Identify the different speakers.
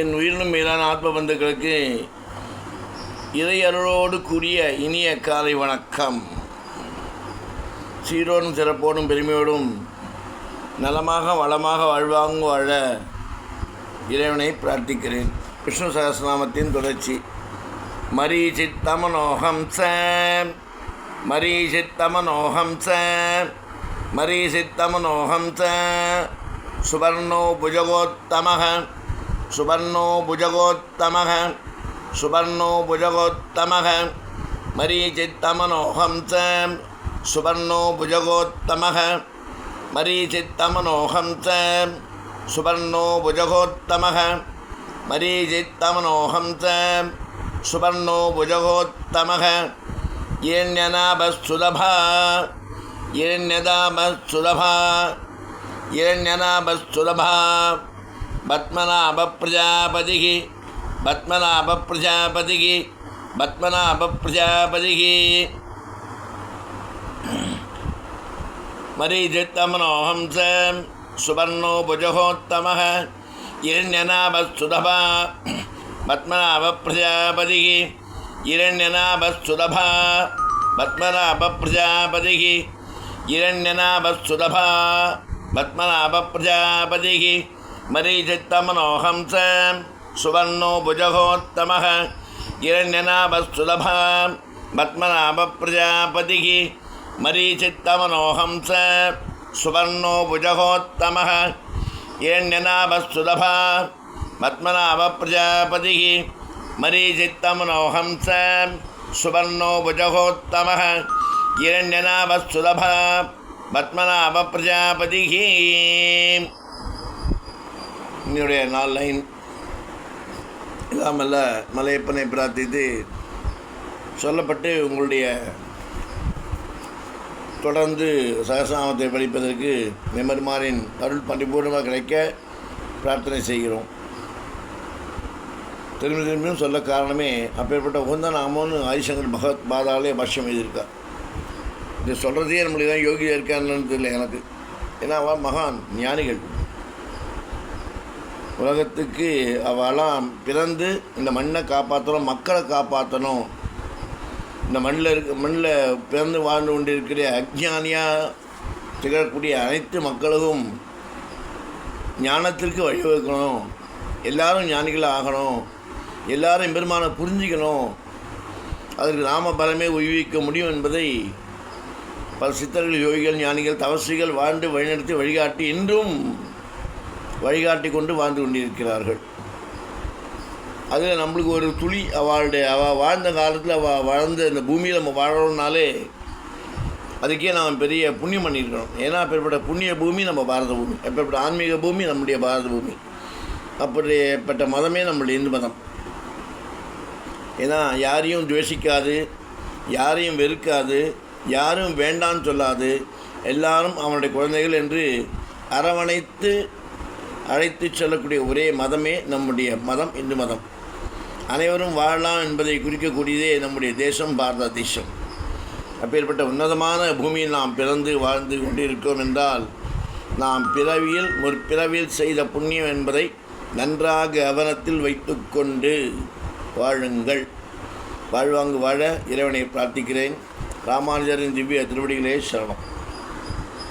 Speaker 1: என் உயிரினும் மேலான ஆத்ம பந்துக்களுக்கு இறை அருளோடு கூடிய இனிய காலை வணக்கம். சீரோடும் சிறப்போடும் பெருமையோடும் நலமாக வளமாக வாழ்வாங்க வாழ இறைவனை பிரார்த்திக்கிறேன். விஷ்ணு சகஸ்ரநாமத்தின் தொடர்ச்சி. மரீச்சித்தமனோகம் ச மரீச்சித்தமனோகம் ச மரீசித்தமனோகம் ச சுவர்ணோ புஜகோத்தமः सुवर्णो भुजगोत्तम सुवर्णो भुजगोत्तम मरीचितमनोहम च। सुवर्णो भुजगोत्तम मरीचितमनोहम च। सुवर्णो भुजगोत्तम मरीचितमनोहम च। सुवर्णो भुजगोत्तम येण्यनाभसुलभा येण्यदाभसुलभा येण्यनाभसुलभा पद्मनाभप्रजापतिः पद्मनाभप्रजापतिः पद्मनाभप्रजापतिः। मरीचित्तमनोहंस सुवर्णोभुजहोत्तमः हिरण्यनाभसुलभा पद्मनाभप्रजापतिः हिरण्यनाभसुलभा पद्मनाभप्रजापतिः हिरण्यनाभसुलभा पद्मनाभप्रजापतिः। मरीचित्तमनोहंस सुवर्णो भुजगोत्तमः हिरण्यनाभसुलभ पद्मनाभप्रजापतिः मरीचित्तमनोहंस सुवर्णो भुजगोत्तमः हिरण्यनाभसुलभ पद्मनाभप्रजापतिः मरीचित्तमनोहंस सुवर्णो भुजगोत्तमः हिरण्यनाभसुलभ पद्मनाभप्रजापतिः என்னுடைய நாலு லைன் இல்லாமல்ல மலையப்பனை பிரார்த்தித்து சொல்லப்பட்டு உங்களுடைய தொடர்ந்து சகசநாமத்தை படிப்பதற்கு மெமர்மாரின் அருள் பரிபூர்ணமாக கிடைக்க பிரார்த்தனை செய்கிறோம். திரும்பி திரும்பியும் சொல்ல காரணமே அப்பேற்பட்ட உகந்த நாமோன்னு ஆதிசங்கர் பகவத் பாதாலே பாஷ்யம் எழுதியிருக்கார். இது சொல்கிறதே நம்மளுக்கு தான் யோகியாக இருக்கான்னு தெரியல எனக்கு. ஏன்னா அவள் மகான் ஞானிகள். உலகத்துக்கு அவெல்லாம் பிறந்து இந்த மண்ணை காப்பாற்றணும் மக்களை காப்பாற்றணும் இந்த மண்ணில் இருக்க மண்ணில் பிறந்து வாழ்ந்து கொண்டிருக்கிற அஜ்ஞானியாக திகழக்கூடிய அனைத்து மக்களுக்கும் ஞானத்திற்கு வழிவகுக்கணும். எல்லாரும் ஞானிகளாக ஆகணும். எல்லாரும் பெருமான புரிஞ்சிக்கணும். அதற்கு நாம பலமே உய்விக்க முடியும் என்பதை பல சித்தர்கள் யோகிகள் ஞானிகள் தவசிகள் வாழ்ந்து வழிநடத்தி வழிகாட்டி இன்றும் வழிகாட்டி கொண்டு வாழ்ந்து கொண்டிருக்கிறார்கள். அதில் நம்மளுக்கு ஒரு துளி அவளுடைய அவள் வாழ்ந்த காலத்தில் அவள் வாழ்ந்த இந்த பூமியில் நம்ம வாழணும்னாலே அதுக்கே நாம் பெரிய புண்ணியம் பண்ணியிருக்கணும் ஏன்னா அப்பேற்பட்ட புண்ணிய பூமி நம்ம பாரத பூமி. அப்பேற்பட்ட ஆன்மீக பூமி நம்முடைய பாரத பூமி. அப்படிப்பட்ட மதமே நம்மளுடைய இந்து மதம். ஏன்னா யாரையும் துவேஷிக்காது யாரையும் வெறுக்காது யாரும் வேண்டான்னு சொல்லாது எல்லாரும் அவனுடைய குழந்தைகள் என்று அரவணைத்து அழைத்து செல்லக்கூடிய ஒரே மதமே நம்முடைய மதம் இந்து மதம். அனைவரும் வாழலாம் என்பதை குறிக்கக்கூடியதே நம்முடைய தேசம் பாரத தேசம். அப்பேற்பட்ட உன்னதமான பூமியில் நாம் பிறந்து வாழ்ந்து கொண்டிருக்கோம் என்றால் நாம் பிறவியில் ஒரு பிறவியில் செய்த புண்ணியம் என்பதை நன்றாக கவனத்தில் வைத்துக்கொண்டு வாழுங்கள். வாழ்வாங்கு வாழ இறைவனை பிரார்த்திக்கிறேன். ராமானுஜரின் திவ்ய திருவடிகளே சரணம்.